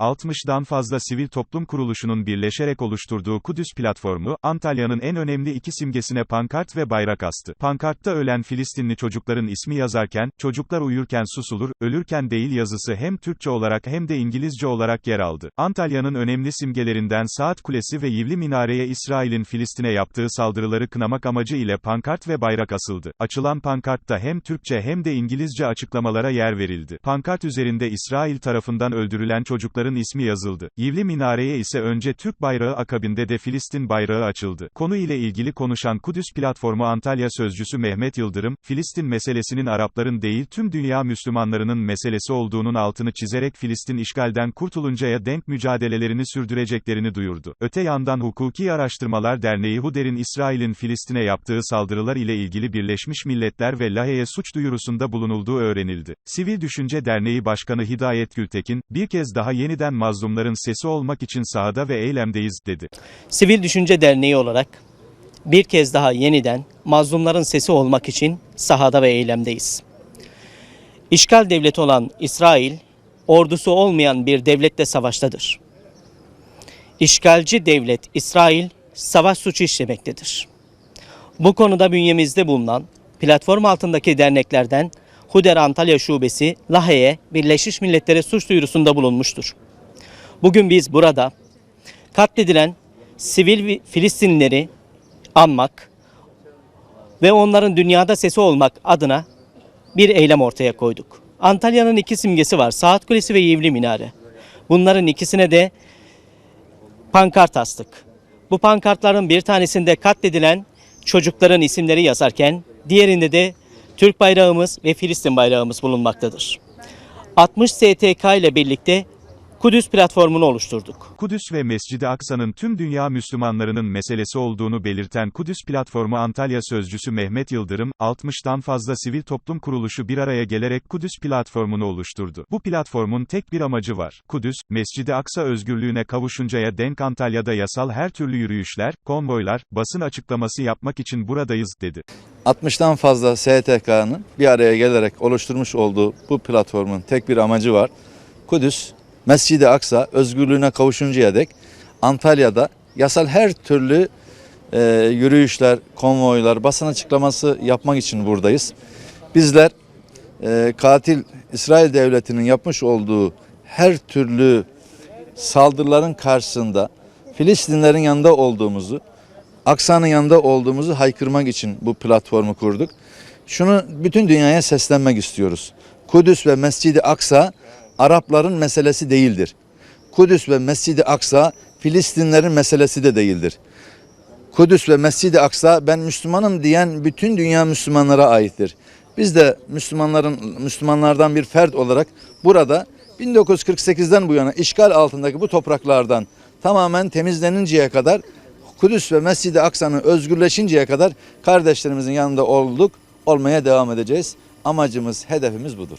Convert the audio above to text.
60'dan fazla sivil toplum kuruluşunun birleşerek oluşturduğu Kudüs platformu, Antalya'nın en önemli iki simgesine pankart ve bayrak astı. Pankartta ölen Filistinli çocukların ismi yazarken, çocuklar uyurken susulur, ölürken değil yazısı hem Türkçe olarak hem de İngilizce olarak yer aldı. Antalya'nın önemli simgelerinden Saat Kulesi ve Yivli Minare'ye İsrail'in Filistin'e yaptığı saldırıları kınamak amacı ile pankart ve bayrak asıldı. Açılan pankartta hem Türkçe hem de İngilizce açıklamalara yer verildi. Pankart üzerinde İsrail tarafından öldürülen çocukların ismi yazıldı. Yivli Minare'ye ise önce Türk bayrağı akabinde de Filistin bayrağı açıldı. Konu ile ilgili konuşan Kudüs Platformu Antalya Sözcüsü Mehmet Yıldırım, Filistin meselesinin Arapların değil tüm dünya Müslümanlarının meselesi olduğunun altını çizerek Filistin işgalden kurtuluncaya denk mücadelelerini sürdüreceklerini duyurdu. Öte yandan Hukuki Araştırmalar Derneği HUDER'in İsrail'in Filistin'e yaptığı saldırılar ile ilgili Birleşmiş Milletler ve Lahey'e suç duyurusunda bulunulduğu öğrenildi. Sivil Düşünce Derneği Başkanı Hidayet Gültekin, bir kez daha yeniden mazlumların sesi olmak için sahada ve eylemdeyiz, dedi. Sivil Düşünce Derneği olarak bir kez daha yeniden mazlumların sesi olmak için sahada ve eylemdeyiz. İşgal devleti olan İsrail, ordusu olmayan bir devletle savaştadır. İşgalci devlet İsrail savaş suçu işlemektedir. Bu konuda bünyemizde bulunan platform altındaki derneklerden Huder Antalya Şubesi Lahey'e Birleşmiş Milletler'e suç duyurusunda bulunmuştur. Bugün biz burada katledilen sivil vi- Filistinlileri anmak ve onların dünyada sesi olmak adına bir eylem ortaya koyduk. Antalya'nın iki simgesi var. Saat Kulesi ve Yivli Minare. Bunların ikisine de pankart astık. Bu pankartların bir tanesinde katledilen çocukların isimleri yazarken diğerinde de Türk bayrağımız ve Filistin bayrağımız bulunmaktadır. 60 STK ile birlikte Kudüs platformunu oluşturduk. Kudüs ve Mescid-i Aksa'nın tüm dünya Müslümanlarının meselesi olduğunu belirten Kudüs Platformu Antalya Sözcüsü Mehmet Yıldırım, 60'tan fazla sivil toplum kuruluşu bir araya gelerek Kudüs Platformu'nu oluşturdu. Bu platformun tek bir amacı var. Kudüs, Mescid-i Aksa özgürlüğüne kavuşuncaya denk Antalya'da yasal her türlü yürüyüşler, konvoylar, basın açıklaması yapmak için buradayız, dedi. 60'tan fazla STK'nın bir araya gelerek oluşturmuş olduğu bu platformun tek bir amacı var. Kudüs, Mescid-i Aksa özgürlüğüne kavuşuncaya dek Antalya'da yasal her türlü e, yürüyüşler, konvoylar, basın açıklaması yapmak için buradayız. Bizler e, katil İsrail Devleti'nin yapmış olduğu her türlü saldırıların karşısında Filistinlerin yanında olduğumuzu, Aksa'nın yanında olduğumuzu haykırmak için bu platformu kurduk. Şunu bütün dünyaya seslenmek istiyoruz. Kudüs ve Mescid-i Aksa Arapların meselesi değildir. Kudüs ve Mescid-i Aksa Filistinlerin meselesi de değildir. Kudüs ve Mescid-i Aksa ben Müslümanım diyen bütün dünya Müslümanlara aittir. Biz de Müslümanların Müslümanlardan bir fert olarak burada 1948'den bu yana işgal altındaki bu topraklardan tamamen temizleninceye kadar Kudüs ve Mescid-i Aksa'nın özgürleşinceye kadar kardeşlerimizin yanında olduk, olmaya devam edeceğiz. Amacımız, hedefimiz budur.